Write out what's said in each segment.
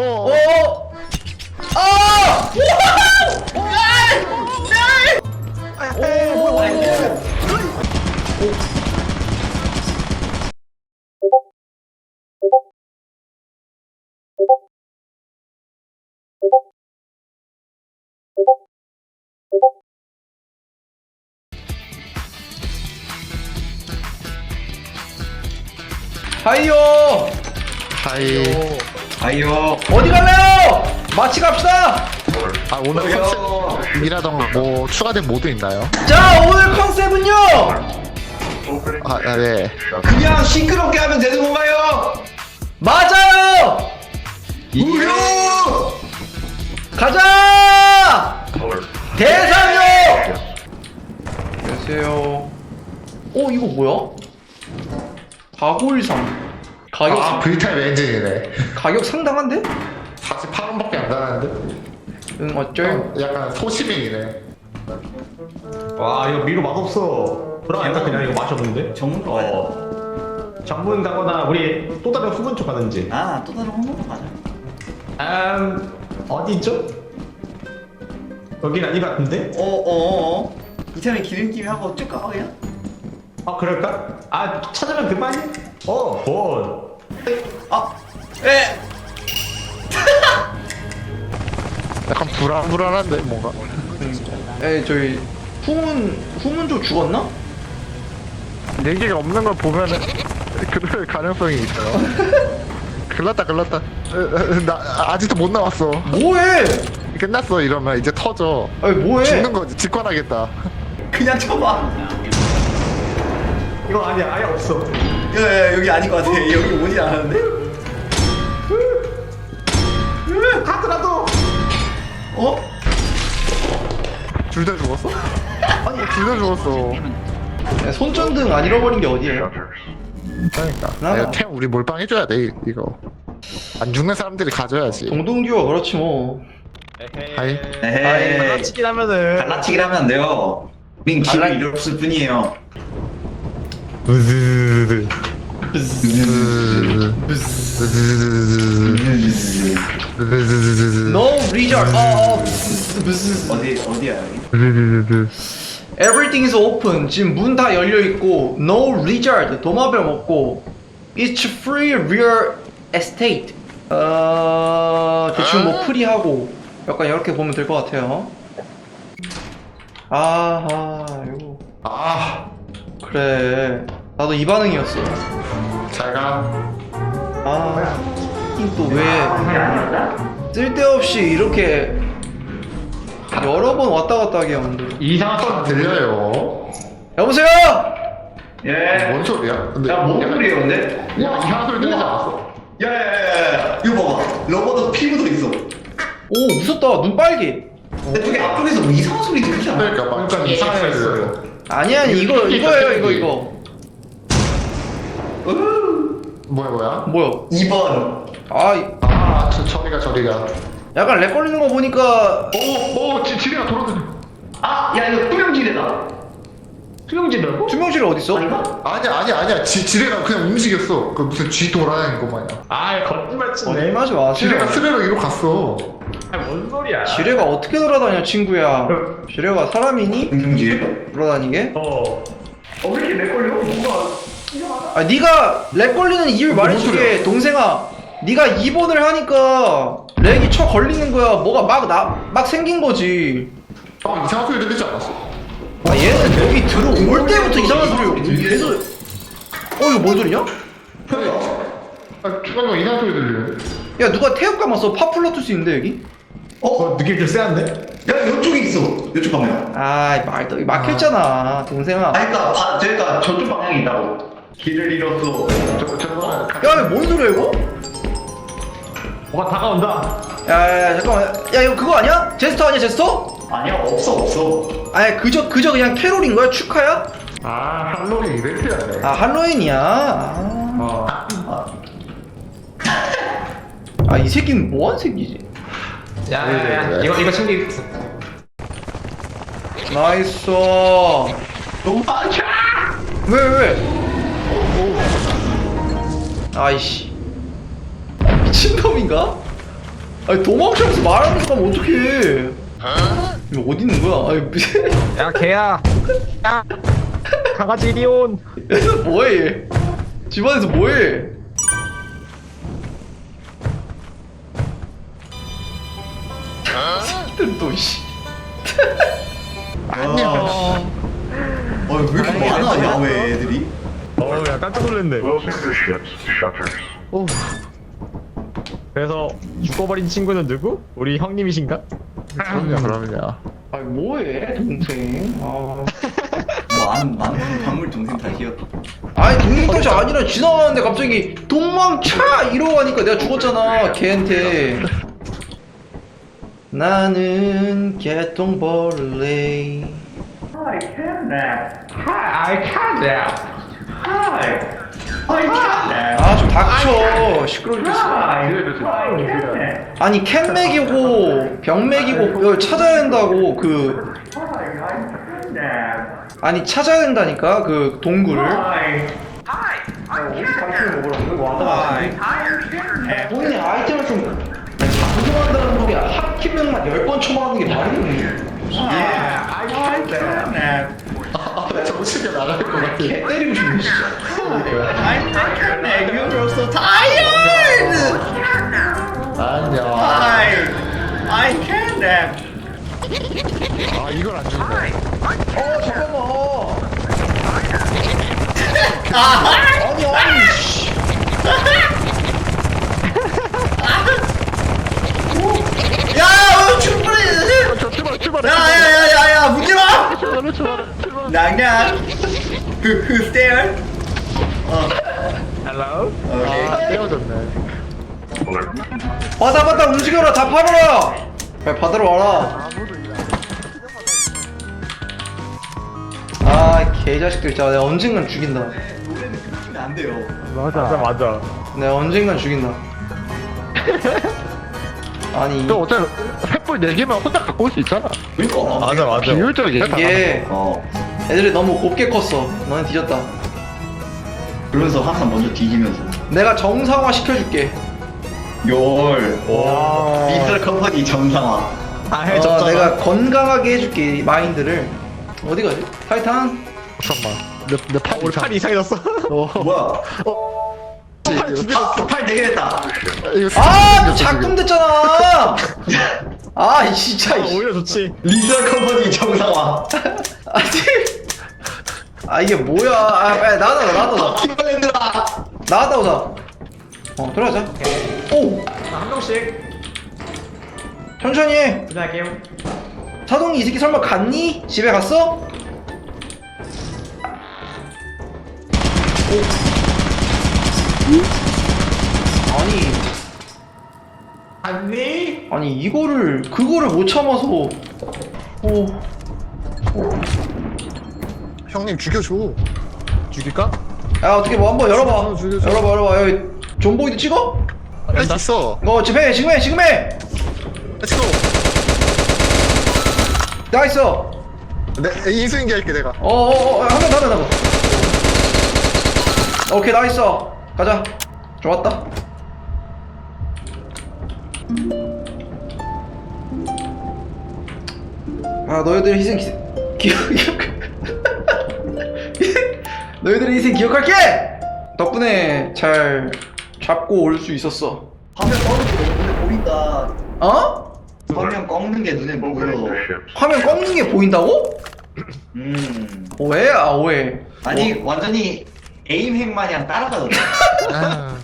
어. 어! 아! 하이요! 하이. 아이요. 어디 갈래요? 마치 갑시다! 아 오늘 컨셉이라던가 뭐 추가된 모드 있나요? 자, 오늘 컨셉은요! 아, 아 네. 그냥 시끄럽게 하면 되는 건가요? 맞아요! 우효! 가자! 대상요! 안녕하세요. 어, 이거 뭐야? 가골상. 가격, 아 V타입 엔진이네. 가격 상당한데? 48원밖에 안 나가는데? 응, 어쩔? 약간 소시민이네. 와 이거 미로 맛없어 그러니까 그냥 이거 맛이 없는데? 전문가 어 장문 가거나 우리 또 다른 후문 쪽 가든지 아, 또 다른 홍보도 가자. 음 어디 있죠? 여긴 아닌 것 같은데? 어, 어, 어. 어. 이참에 기름김이 하고 쭉 그냥. 아 그럴까? 아 찾으면 그만이? 어 본. 아, 에! 약간 불안불안한데 뭔가. 에, 저희, 후문, 후문조 죽었나? 얘기가 없는 걸 보면은 그럴 가능성이 있어요. 어, 어, 나 아직도 못 나왔어. 뭐해? 끝났어 이러면 이제 터져. 아니, 뭐해? 죽는 거지 직관하겠다. 그냥 쳐봐. 이거 아니야 아예 없어 야, 야, 여기 아닌 것 같아. 여기 오지 않았는데? 하더라도 어? 둘 다 죽었어? 아니 둘 다 죽었어. 야, 손전등 안 잃어버린 게 어디예요? 그러니까. 나- 야, 템 우리 몰빵 해줘야 돼 이- 이거. 안 죽는 사람들이 가져야지. 동동듀가 그렇지 뭐. 하이. 에헤이. 갈라치긴 하면은 갈라치기를 하면 안 돼요. 우린 기를 갈라- 잃었을 뿐이에요. 으즈즈즈. No resort. 어, 어. 어디, 어디야. Everything is open. 지금 문 다 열려 있고 no resort. 도마뱀 없고 it's free real estate. 어 대충 뭐 프리하고 약간 이렇게 보면 될 것 같아요. 아하 이거 아, 그래 나도 이 반응이었어. 잘 가. 아 하긴 또왜 쓸데없이 이렇게 여러 번 왔다 갔다 하게 만들어. 이상한 소리 들려요? 여보세요. 예. 뭔 소리야? 근데 야, 뭔 약간- 소리예요, 근데? 야, 이상한 소리 들리지 않았어? 야, 야, 야, 야, 이거 봐봐. 러버도 피 묻어 있어. 오 무섭다 눈 빨개. 근데 저기 앞쪽에서 뭐 이상한 소리 들리지 않아? 그러니까 막 그러니까 이상하게 했어요. 아니 아니 이거 이거예요 이거 이거. 뭐야 뭐야? 뭐야? 2번. 아 이- 아, 저, 저리가 저리가. 약간 렉 걸리는 거 보니까 오, 오, 지, 지리가 돌아다녀. 아, 야, 이거 투명지대다. 수영지라고? 투명실이 어디 있어? 아닌가? 아니야 아니야 아니야. 지, 지뢰가 그냥 움직였어. 그 무슨 쥐 돌아다니는 거 마냥. 아 거짓말 치네 거짓말하지 마세요. 지뢰가 스르륵 이로 갔어. 아 뭔 소리야 지뢰가 어떻게 돌아다녀 친구야? 지뢰가 사람이니? 투명지대? 돌아다니게? 어 어, 왜 이렇게 내 걸려? 뭔가. 아 네가 렉 걸리는 이유를 말해줄게 동생아. 네가 2번을 하니까 렉이 쳐 걸리는 거야. 뭐가 막 나 막 생긴 거지. 아, 이상한 소리 들리지 않았어? 아 얘는 여기 들어올 때부터 이상한 소리 계속. 어 이거 뭔 소리냐? 아, 잠깐만 이상한 소리 들려. 야 누가 태엽 감았어? 파플러투스 있는데 여기? 어? 느낌 좀 세한데? 야, 이쪽에 있어. 이쪽 방향. 아 말도 막혔잖아 동생아. 아, 그니까, 바, 저희가 저쪽 방향에 있다고. 길을 잃었어. 저, 저거는 야뭔 소리야 이거? 뭐가 다가온다 야 야 야 잠깐만 야 이거 그거 아니야? 제스터 아니야 제스터? 아니야, 없어, 없어. 아니 그저 그저 그냥 캐롤인 거야 축하야? 아, 할로윈 이벤트였네. 아 할로윈이야 어. 아 이 새끼는 뭐한 새끼지? 야 야 야 이거 이거 챙기겠어 나이스 도망쳐! 왜 왜? 아이씨. 미친놈인가? 아니 도망치면서 말하는 사람 어떡해. 이거 어디 있는 거야? 아니 무슨 야 개야. 야. 강아지 이리 온. 얘들 뭐해 집안에서 뭐해? 새끼들 또 씨. 아니야 어왜 이렇게 많아 야외 애들이? 어야 깜짝 놀랐네 Closing the ship's shutters. 오 그래서 죽어버린 친구는 누구? 우리 형님이신가? 그럼요 그럼요 아니 뭐해 동생 아. 뭐 아는 많은 박물 동생 탓이요. 아니 동생 탓이 아니라 지나가는데 갑자기 도망차 이러고 하니까 내가 죽었잖아 걔한테 나는 개똥벌레 I. Hi, I kidnapped. Hi. I kidnapped. 아좀 닥쳐 시끄러워 죽겠어 Hi. I kidnapped. 아니 캔 먹이고 병 먹이고 이걸 찾아야 된다고 그 Hi, I kidnapped. 아니 찾아야 된다니까 그 동굴을 Hi. 먹으라고. 본인의 아이템을 좀 방송한다는 소리야 합키명만 10번 쳐맞는 게 말이 되는 I kidnapped. 아 정신이 나갈 것 같아 개 때리고 싶네 진짜 I kidnapped. You're so tired. 아니야 Hi. I kidnapped. 아 이걸 안 준다 어 잠깐만 아니 아니 씨. 야, 어, 충분히. 저 출발 출발해 야야야야야 묻지마. 출발해 출발해 출발해 낭냥. 그, 그 스테어. 헬로 오케이. 아 떼어졌네. 바다 바다 움직여라. 다 팔아라. 빨리 바다로 와라. 아 개자식들. 진짜 내가 언젠간 죽인다. 노래는 안 돼요. 맞아. 맞아 내가 언젠간 죽인다. 아니 너 어차피 횃불 4개만 혼자 갖고 올 수 있잖아. 그러니까. 맞아 맞아. 비율적이야 이게 어. 애들이 너무 곱게 컸어 너는 뒤졌다 그러면서 항상 먼저 뒤지면서. 내가 정상화 시켜줄게 열. 와 미스터 컴퍼니 정상화. 다 어, 해줬잖아 내가 건강하게 해줄게 이 마인드를 어디 가지? 타이탄 잠깐만 내 내 팔 우리 팔이 이상해졌어 어 뭐야? 팔 아, 팔 되겠다. 이거 아 생겼어, 작동 지금. 됐잖아 아 진짜 아, 이 씨. 오히려 좋지 미스터 컴퍼니 정상화. 아니 아 이게 뭐야? 아 빨리 나가자 나가자 팀플랜드라. 나갔다 오자 어 들어가자. 오한 명씩. 천천히 해. 시작할게요. 사동이 이 새끼 설마 갔니? 집에 갔어? 오. 아니. 안니? 아니 이거를 그거를 못 참아서. 오 형님 죽여줘. 죽일까? 야 어떻게 뭐 한번 열어봐. 어, 죽여줘. 열어봐 열어봐. 여기 존보이드 찍어? 할수 있어. 어 지금 해 지금 해 지금 해. 렛츠고 나이스 어내 인수인계 할게 내가. 어어어 한명 더, 한명 더. 오케이 나이스 가자. 좋았다. 아 너희들 희생 기... 기억 기억 너희들의 희생 기억할게 덕분에 잘 잡고 올 수 있었어 화면 꺾는 게 눈에 보인다. 어? 화면 꺾는 게 눈에 보여. the ship's 화면 꺾는 게 보인다고? 음. 오해? 아 오해 아니 완전히 에임 핵 마냥 따라가던데. 아,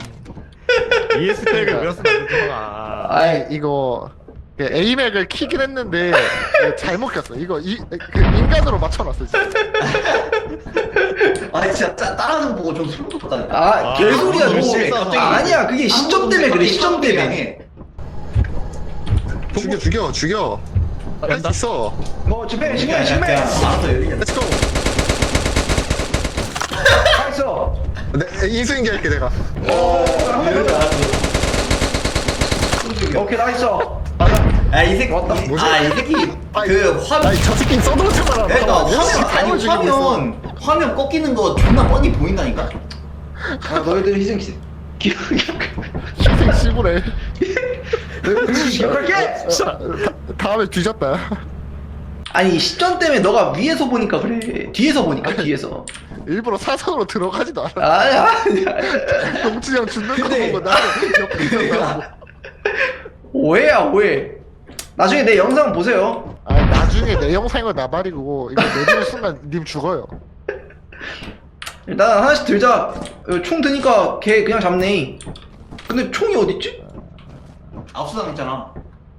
ES 태그를 외웠으면 안 되잖아 아이 이거 그 에이맥을 키긴 했는데 이거 잘못 켰어. 이거 이, 그 인간으로 맞춰놨어 진짜. 아 진짜 따, 따라하는 거 보고 좀 소름 돋았다. 아 아, 개소리야 너무 너 실수하다. 아니야 그게 시점 때문에 그래 시점 때문에. 죽여 죽여 죽여. 할 수 있어. 뭐해 지금 해 알아서 열리겠다. 렛츠고 했어. 내 인수인계 할게 내가. 이럴 줄 알았어. 오케이 나이스 아이 새끼 왔다. 뭐지? 아이 새끼 아니, 그 화면 아니 저 새끼 써들었잖아 그러니까 화면 아니 화면 화면 꺾이는 거 존나 뻔히 보인다니까. 아 너희들 희생 기 기억 희생 시부래 그렇게? 다- 다음에 뒤졌다. 아니 시점 때문에 너가 위에서 보니까 그래 뒤에서 보니까 뒤에서 일부러 사선으로 들어가지도 않아. 아야 아니야. 동진이 형 죽는 거 보고 나는 옆에 있었다고. 오해야 오해 나중에 내 영상 보세요 아니 나중에 내 영상을 나발이고 이거 내리는 순간 님 죽어요. 일단 하나씩 들자 어, 총 드니까 걔 그냥 잡네 근데 총이 어딨지? 압수당 있잖아.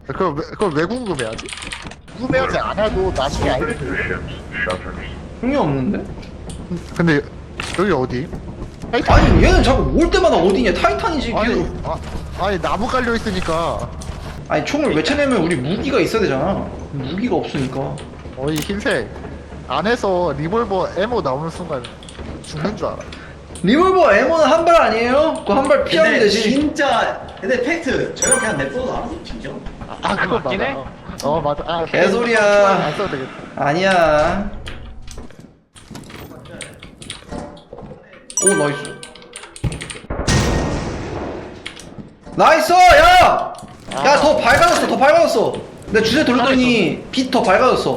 그걸 왜, 그걸 왜 궁금해하지? 궁금해하지 않아도 나중에 알게 돼. Ships, shutters. 총이 없는데? 근데 여기 어디? 아니 얘는 자꾸 올 때마다 어디냐 타이탄이지 아니, 계속 아, 아니 나무 깔려 있으니까 아니 총을 외쳐내면 우리 무기가 있어야 되잖아 무기가 없으니까 어이 흰색 안에서 리볼버 에모 나오는 순간 죽는 줄 알아. 리볼버 에모는 한 발 아니에요? 그거 한발 피하면 근데 되지 진짜 근데 팩트 저형 그냥 냅둬도 알아서 진짜. 아 그거 맞긴 해. 어 맞아. 아, 개소리야. 안 써도 되겠다. 아니야 오 나이스 나이스 야! 야 더 밝아졌어 더 밝아졌어 내 주제 돌렸더니 빛 더 밝아졌어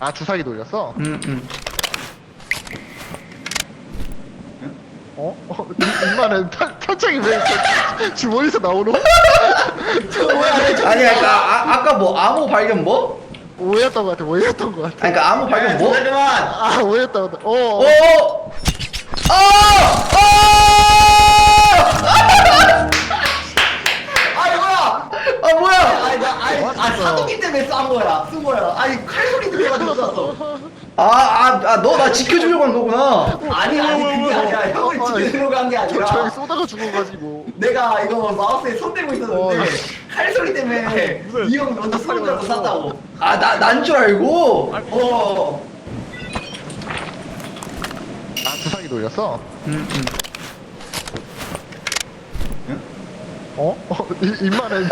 아 주사기 돌렸어? 음음 어? 어 인마는 탄창이 왜 이렇게 주머니에서 나오노? 아니 아까 아, 아까 뭐 암호 발견 뭐? 오해했던 것 같아. 오해했던 것 같아. 아니 그니까 암호 발견 뭐? 잠깐만. 아 같아. 어. 어! 어. 아! 아! 아니 아 사도기 때문에 싼 거야. 쓴 거야. 아니 칼 소리 들려가지고 쐈어. 아, 아, 아, 너나 지켜주려고 한 거구나. 아니 아니 그게 아니라 형을 어, 지키려고 한 게 저 저기 아니라 쏘다가 죽어가지고. 내가 이거 마우스에 손 대고 있었는데 어. 칼소리 때문에 이형 먼저 손을 잡고 쐈다고. 아, 나, 난 줄 알고. 어. 아 주사기 돌렸어? 음, 음. 어? 어 이- 인마는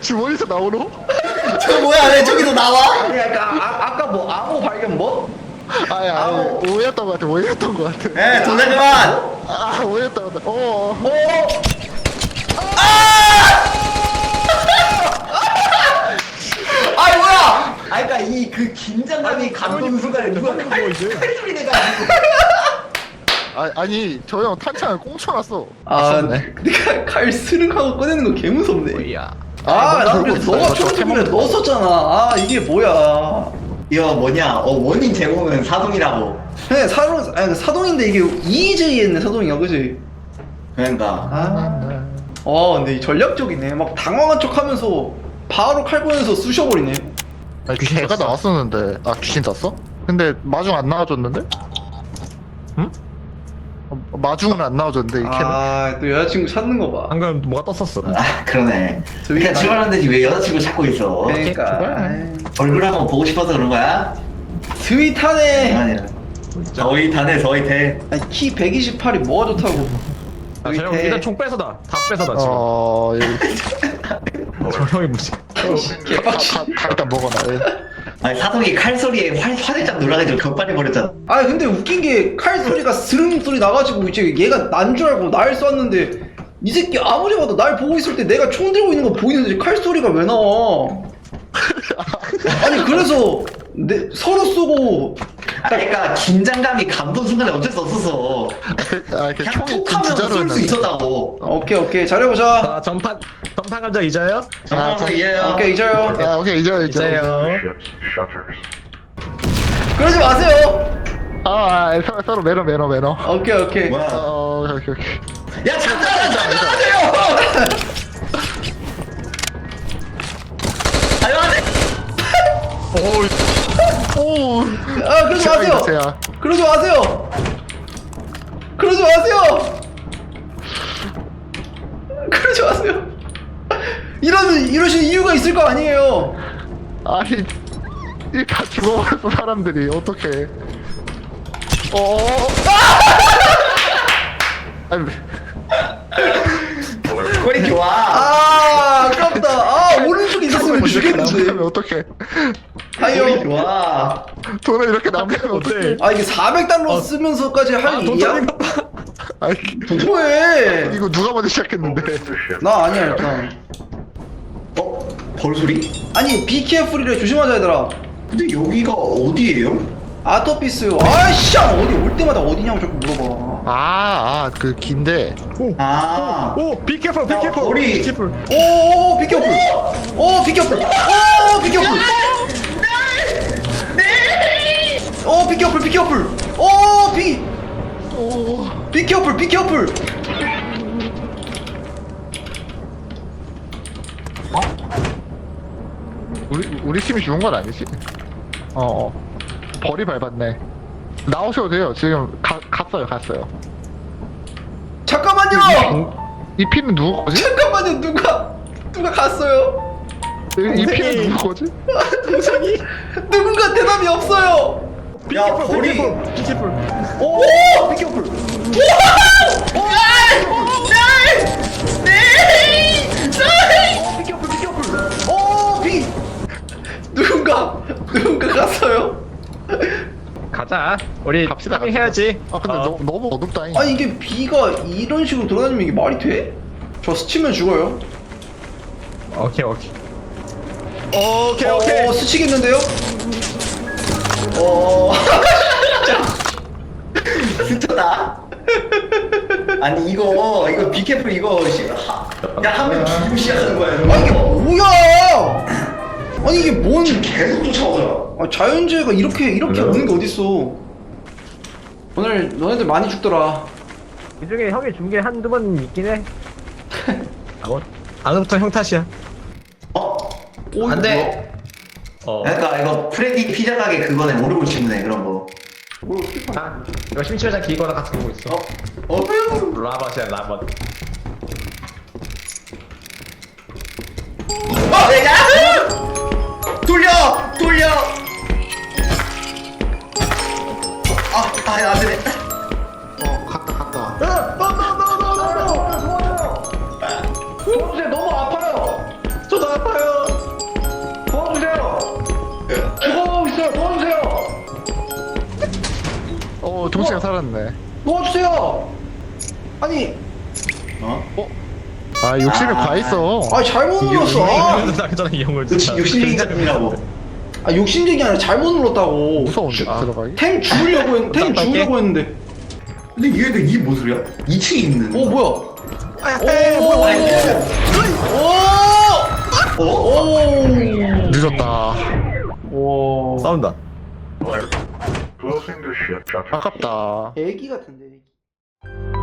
주머니에서 나오노? 저 뭐야 왜 저기서 나와? 아니, 아까, 아, 아까 뭐, 암호 발견 뭐? 아니 아니 오해했던 것 같아. 오해했던 것 같아. 네 도대그만. 아 오해했던 것 같아. 어. 어? 아이 뭐야? 아 그러니까 이 그 긴장감이 감도는 순간에 누가 칼, 칼소리 내가지고 아, 아니 저 형 탄창을 꽁쳐놨어. 아, 네. 내가 칼 스릉하고 꺼내는 거 개 무섭네. 야. 아, 나 그래, 들고 너가 저 넣었었잖아. 아, 이게 뭐야. 이거 뭐냐? 어 원인 제공은 사동이라고. 그냥 사동, 아니, 사동인데 이게 EJ였네, 사동이가, 그지? 그러니까 아. 아, 근데 이 전략적이네. 막 당황한 척 하면서 바로 칼 꺼내서 쑤셔버리네. 아니, 걔가 나왔었는데 아 귀신 떴어? 근데 마중 안 나와줬는데? 응? 어, 마중은 안 나와줬는데 이 걔는 아, 또 여자친구 찾는 거 봐. 방금 뭐가 떴었어. 아 그러네. 저기 그냥 출발하는 데지 왜 여자친구 찾고 있어? 그러니까. 제발. 얼굴 한번 보고 싶어서 그런 거야? 스윗하네. 아니야. 저희 타네 저희 태. 아니, 키 128이 뭐가 좋다고. 아, 저형 일단 총 뺏어다. 다 뺏어다 지금. 어... 이- 저 형이 무슨? 개빡치. 다, 다 일단 먹어놔 예. 아니 사동이 칼 소리에 활 화들짝 놀라가지고 격발해 버렸잖아. 아 근데 웃긴 게 칼 소리가 스릉 소리 나가지고 이제 얘가 난 줄 알고 날 쐈는데 이 새끼 아무리 봐도 날 보고 있을 때 내가 총 들고 있는 거 보이는데 칼 소리가 왜 나와? 아니 그래서 내, 서로 쏘고 아, 그러니까 긴장감이 감동 순간에 어쩔 수 없었어. 아, 그냥 총이 톡하면 진짜로 쏠 수 했는데. 있었다고. 오케이 오케이 잘해보자 아 전판 전판 감자 이자요? 아, 저- 이해요. 오케이 잊어요 아 오케이 이제 이제. Ships, shutters. 그러지 마세요 아, 아 서로, 서로 매너 매너 매너 오케이 오케이 뭐야? 어 오케이 오케이 야 잠깐만 잠깐만요. 오 아 그러지 마세요. 제야 그러지 마세요. 그러지 마세요. 그러지 마세요. 이러는 이러신 이유가 있을 거 아니에요. 아니 이다 죽어버렸어 사람들이. 어떡해. 어 아니 꼴이 좋아. 아 아깝다 아 오른쪽에 있었으면 이렇게 죽였는데 어떡해 아유 좋아. 돈을 이렇게 남기면 어떡해? 아 이게 400달러 쓰면서까지 할 아, 돈 일이야? 아이 뭐해? 이거 누가 먼저 시작했는데. 나 아니야 일단. 어? 벌소리? 아니 비케어풀이래 조심하자 얘들아. 근데 여기가 어디예요? 아토피스. 아이씨 어디 올 때마다 어디냐고 자꾸 물어봐. 아 아 그 긴데 아오 비케풀 야, 비케풀 머리. 비케풀 오 비케어풀. 오 비케어풀. 오 비케어풀. 오 비케어풀 비케어풀. 오 비. 오 비케어풀 비케어풀. 우리 우리 팀이 죽은 건 아니지? 어 어 벌이 밟았네 나오셔도 돼요 지금 가, 갔어요 갔어요 잠깐만요. 이 피는 누구 거지? 잠깐만요 누가 누가 갔어요? 이, 이 피는 누구 거지? 동생이 누군가 대답이 없어요. 야 벌이 비케풀 오! 비켜풀. 오 비. 누군가 누군가 갔어요. 가자 우리 갑시다 해야지 아 근데 어. 너, 너무 어둡다잉 아니 이게 비가 이런 식으로 돌아다니면 이게 말이 돼? 저 스치면 죽어요. 오케이 오케이 오케이 오케이 어, 스치겠는데요? 어. 진짜다 아니 이거 이거 비케프 이거 시, 하, 야 하면 죽이고 시작하는 거야 아 이게 이거 뭐야? 아니 이게 뭔? 계속 쫓아오더라 아, 자연재해가 이렇게 이렇게 오는 게 어딨어? 오늘 너네들 많이 죽더라. 그 중에 형이 준 게 한두 번 있긴 해. 뭐? 아까부터 형 탓이야 어? 오, 안 돼 어 그러니까 이거 프레디 피자 가게 그거네 모르고 싶네 그런 거 아, 이거 심취회장 기거나 같은 거 있어 어? 어? 라바시야 라바 어! 내가 돌려! 돌려! 아, 아, 안 되네. 동시에 살았네 도와주세요. 아니, 아 욕심이 아, 과했어 아 잘못 눌렀어. 아, 나 전에 이 형을 욕심, 욕심쟁이 같으라고. 아 욕심쟁이 아니라 잘못 눌렀다고. 무서운데 들어가기? 템 주우려고 했, 템 깜빡해. 주우려고 했는데. 근데 얘가 이게 뭔 소리야? 2층에 있는. 오 뭐야? 오, 오, 어? 오, 늦었다 오. 싸운다 Closing the ship. 아깝다. 애기 같은데. 애기.